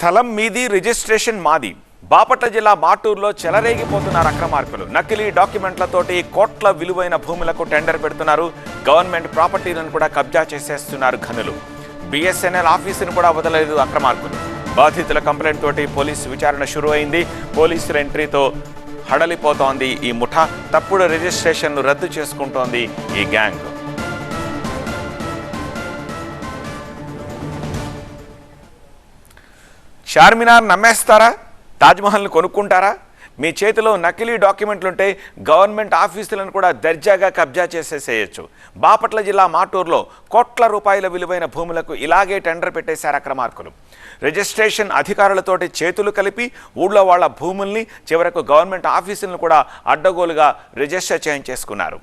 స్థలం మీది రిజిస్ట్రేషన్ మాది. బాపట్ల జిల్లా మాటూరులో చెలరేగిపోతున్నారు అక్రమార్కులు. నకిలీ డాక్యుమెంట్లతోటి కోట్ల విలువైన భూములకు టెండర్ పెడుతున్నారు. గవర్నమెంట్ ప్రాపర్టీలను కూడా కబ్జా చేసేస్తున్నారు ఘనులు. బిఎస్ఎన్ఎల్ ఆఫీసును కూడా వదలలేదు అక్రమార్కులు. బాధితుల కంప్లైంట్ తోటి పోలీసు విచారణ షురూ అయింది పోలీసుల ఎంట్రీతో హడలిపోతోంది ఈ ముఠా. తప్పుడు రిజిస్ట్రేషన్ను రద్దు చేసుకుంటోంది ఈ గ్యాంగ్. చార్మినార్ నమ్మేస్తారా? తాజ్మహల్ని కొనుక్కుంటారా? మీ చేతిలో నకిలీ డాక్యుమెంట్లు ఉంటే గవర్నమెంట్ ఆఫీసులను కూడా దర్జాగా కబ్జా చేసేసేయచ్చు. బాపట్ల జిల్లా మాటూరులో కోట్ల రూపాయల విలువైన భూములకు ఇలాగే టెండర్ పెట్టేశారు అక్రమార్కులు. రిజిస్ట్రేషన్ అధికారులతోటి చేతులు కలిపి ఊళ్ళో వాళ్ళ భూముల్ని చివరకు గవర్నమెంట్ ఆఫీసులను కూడా అడ్డగోలుగా రిజిస్టర్ చేయించేసుకున్నారు.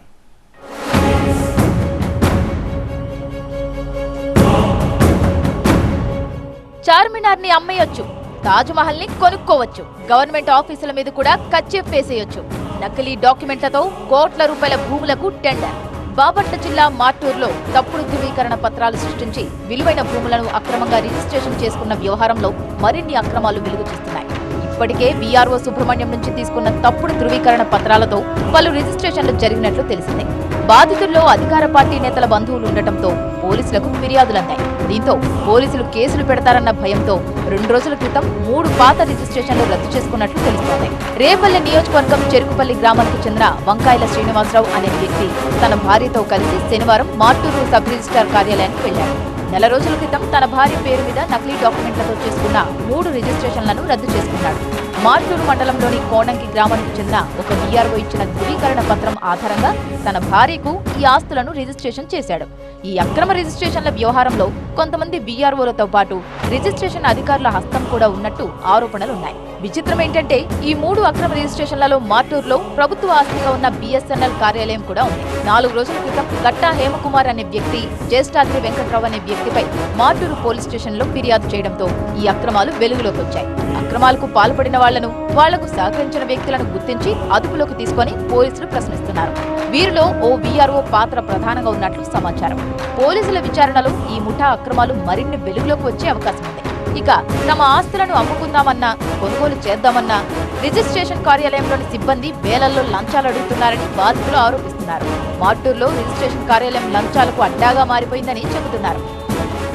చార్మినార్ని అమ్మేయొచ్చు. తాజ్మహల్ని కొనుక్కోవచ్చు. గవర్నమెంట్ ఆఫీసుల మీద కూడా కచ్చెఫ్ వేసేయొచ్చు. నకిలీ డాక్యుమెంట్లతో కోట్ల రూపాయల భూములకు టెండర్. బాపట్ల జిల్లా మాటూరులో తప్పుడు ధృవీకరణ పత్రాలు సృష్టించి విలువైన భూములను అక్రమంగా రిజిస్ట్రేషన్ చేసుకున్న వ్యవహారంలో మరిన్ని అక్రమాలు వెలుగుచూస్తున్నాయి ఇప్పటికే బీఆర్ఓ సుబ్రహ్మణ్యం నుంచి తీసుకున్న తప్పుడు ధృవీకరణ పత్రాలతో పలు రిజిస్ట్రేషన్లు జరిగినట్లు తెలిసింది. బాధితుల్లో అధికార పార్టీ నేతల బంధువులు ఉండటంతో పోలీసులకు ఫిర్యాదులందాయి. దీంతో పోలీసులు కేసులు పెడతారన్న భయంతో రెండు రోజుల క్రితం మూడు పాత రిజిస్ట్రేషన్లు రద్దు చేసుకున్నట్లు తెలుస్తోంది. రేపల్లి నియోజకవర్గం చెరుకుపల్లి గ్రామానికి చెందిన వంకాయల శ్రీనివాసరావు అనే వ్యక్తి తన భార్యతో కలిసి శనివారం మార్టూరు సబ్ రిజిస్ట్రార్ కార్యాలయానికి వెళ్ళారు నెల రోజుల క్రితం తన భార్య పేరు మీద నకిలీ డాక్యుమెంట్లతో చేసుకున్న మూడు రిజిస్ట్రేషన్లను రద్దు చేసుకున్నాడు. మార్టూరు మండలంలోని కోణంకి గ్రామానికి చెందిన ఒక డిఆర్ఓ ఇచ్చిన ధృవీకరణ పత్రం ఆధారంగా తన భార్యకు ఈ ఆస్తులను రిజిస్ట్రేషన్ చేశాడు. ఈ అక్రమ రిజిస్ట్రేషన్ల వ్యవహారంలో కొంతమంది బీఆర్ఓలతో పాటు రిజిస్ట్రేషన్ అధికారుల హస్తం కూడా ఉన్నట్టు ఆరోపణలున్నాయి. విచిత్రం ఏంటంటే ఈ మూడు అక్రమ రిజిస్ట్రేషన్లలో మాటూరులో ప్రభుత్వ ఆస్తిగా ఉన్న బిఎస్ఎన్ఎల్ కార్యాలయం కూడా ఉంది. నాలుగు రోజుల క్రితం గట్టా హేమకుమార్ అనే వ్యక్తి జ్యేష్ఠాద్రి వెంకట్రావు అనే వ్యక్తిపై మార్టూరు పోలీస్ స్టేషన్లో ఫిర్యాదు చేయడంతో ఈ అక్రమాలు వెలుగులోకి వచ్చాయి. అక్రమాలకు పాల్పడిన వాళ్ళను వాళ్ళకు సహకరించిన వ్యక్తులను గుర్తించి అదుపులోకి తీసుకొని పోలీసులు ప్రశ్నిస్తున్నారు. వీరిలో ఓ వీఆర్ఓ పాత్ర ప్రధానంగా ఉన్నట్లు సమాచారం. పోలీసుల విచారణలో ఈ ముఠా అక్రమాలు మరిన్ని వెలుగులోకి వచ్చే అవకాశం ఉంది. ఇక తమ ఆస్తులను అమ్ముకుందామన్నా కొనుగోలు చేద్దామన్నా రిజిస్ట్రేషన్ కార్యాలయంలోని సిబ్బంది వేలల్లో లంచాలు అడుగుతున్నారని బాధితులు ఆరోపిస్తున్నారు. మార్టూర్లో రిజిస్ట్రేషన్ కార్యాలయం లంచాలకు అడ్డాగా మారిపోయిందని చెబుతున్నారు.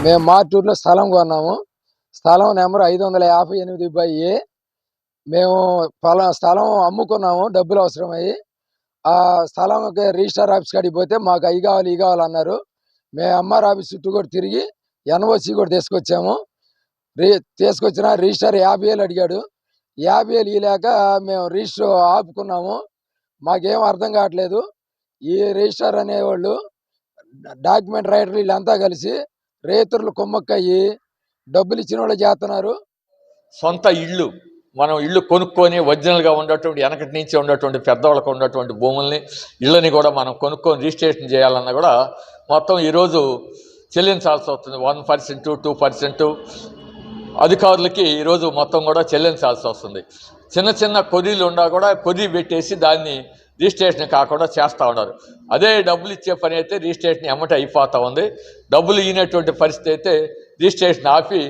మేము మార్టూర్లో స్థలం కొన్నాము. స్థలం నెంబర్ ఐదు వందల యాభై ఎనిమిది బై ఏ. మేము పొలం స్థలం అమ్ముకున్నాము డబ్బులు అవసరమయ్యి. ఆ స్థలం రిజిస్టర్ ఆఫీస్ కాడికి పోతే మాకు అవి కావాలి ఇవి కావాలన్నారు మేము ఎంఆర్ ఆఫీస్ చుట్టూ కూడా తిరిగి ఎన్ఓసి కూడా తీసుకొచ్చాము. రి తీసుకొచ్చిన రిజిస్టర్ యాభై వేలు అడిగాడు. యాభై వేలు ఇలాక మేము రిజిస్టర్ ఆపుకున్నాము. మాకేం అర్థం కావట్లేదు. ఈ రిజిస్టర్ అనేవాళ్ళు డాక్యుమెంట్ రైటర్లు వీళ్ళంతా కలిసి రైతులు కుమ్మక్కయ్యి డబ్బులు ఇచ్చిన వాళ్ళు చేస్తున్నారు. సొంత ఇళ్ళు మనం ఇల్లు కొనుక్కొని ఒరిజినల్గా ఉన్నటువంటి వెనకటి నుంచి ఉన్నటువంటి పెద్దవాళ్ళకు ఉన్నటువంటి భూముల్ని ఇళ్ళని కూడా మనం కొనుక్కొని రిజిస్ట్రేషన్ చేయాలన్నా కూడా మొత్తం ఈరోజు చెల్లించాల్సి వస్తుంది. వన్ పర్సెంట్ టూ పర్సెంట్ అధికారులకి ఈరోజు మొత్తం కూడా చెల్లించాల్సి వస్తుంది. చిన్న చిన్న కొరీలు ఉన్నా కూడా కొరీ పెట్టేసి దాన్ని రిజిస్ట్రేషన్ కాకుండా చేస్తూ ఉన్నారు. అదే డబ్బులు ఇచ్చే పని అయితే రిజిస్ట్రేషన్ ఎమ్మట అయిపోతూ ఉంది. డబ్బులు ఇనటువంటి పరిస్థితి అయితే రిజిస్ట్రేషన్ ఆపి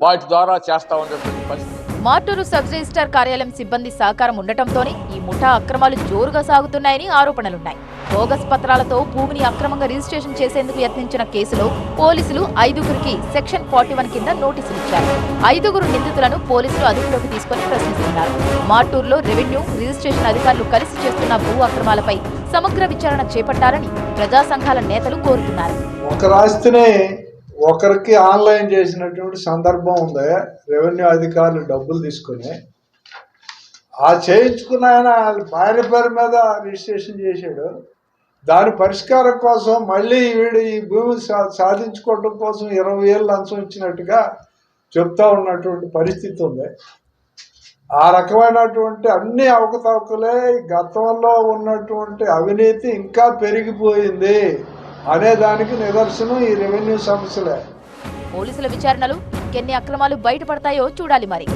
వాటి ద్వారా చేస్తూ ఉండేటువంటి పరిస్థితి మార్టూరు సబ్ రిజిస్టార్ కార్యాలయం సిబ్బంది సహకారం ఉండటంతోనే ఈ ముఠా అక్రమాలు జోరుగా సాగుతున్నాయని ఆరోపణలున్నాయి. బోగస్ పత్రాలతో భూమిని అక్రమంగా రిజిస్ట్రేషన్ చేసేందుకు యత్నించిన కేసులో పోలీసులు ఐదుగురికి సెక్షన్ ఫార్టీ వన్ కింద నోటీసులు ఇచ్చారు. ఐదుగురు నిందితులను పోలీసులు అదుపులోకి తీసుకొని ప్రశ్నిస్తున్నారు. మార్టూరులో రెవెన్యూ రిజిస్ట్రేషన్ అధికారులు కలిసి చేస్తున్న భూ అక్రమాలపై సమగ్ర విచారణ చేపట్టాలని ప్రజా సంఘాల నేతలు కోరుతున్నారు. ఒక ఒకరికి ఆన్లైన్ చేసినటువంటి సందర్భం ఉంది రెవెన్యూ అధికారులు డబ్బులు తీసుకుని ఆ చేయించుకున్న ఆయన భార్య పేరు మీద రిజిస్ట్రేషన్ చేశాడు. దాని పరిష్కారం కోసం మళ్ళీ వీడు ఈ భూమి సా సాధించుకోవడం కోసం ఇరవై ఏళ్ళు లంచం ఇచ్చినట్టుగా చెప్తా ఉన్నటువంటి పరిస్థితి ఉంది. ఆ రకమైనటువంటి అన్ని అవకతవకలే గతంలో ఉన్నటువంటి అవినీతి ఇంకా పెరిగిపోయింది. అనేదానికి నిదర్శనం ఈ రెవెన్యూ సమస్యలే. పోలీసుల విచారణలు ఇంకెన్ని అక్రమాలు బయటపడతాయో చూడాలి మరి.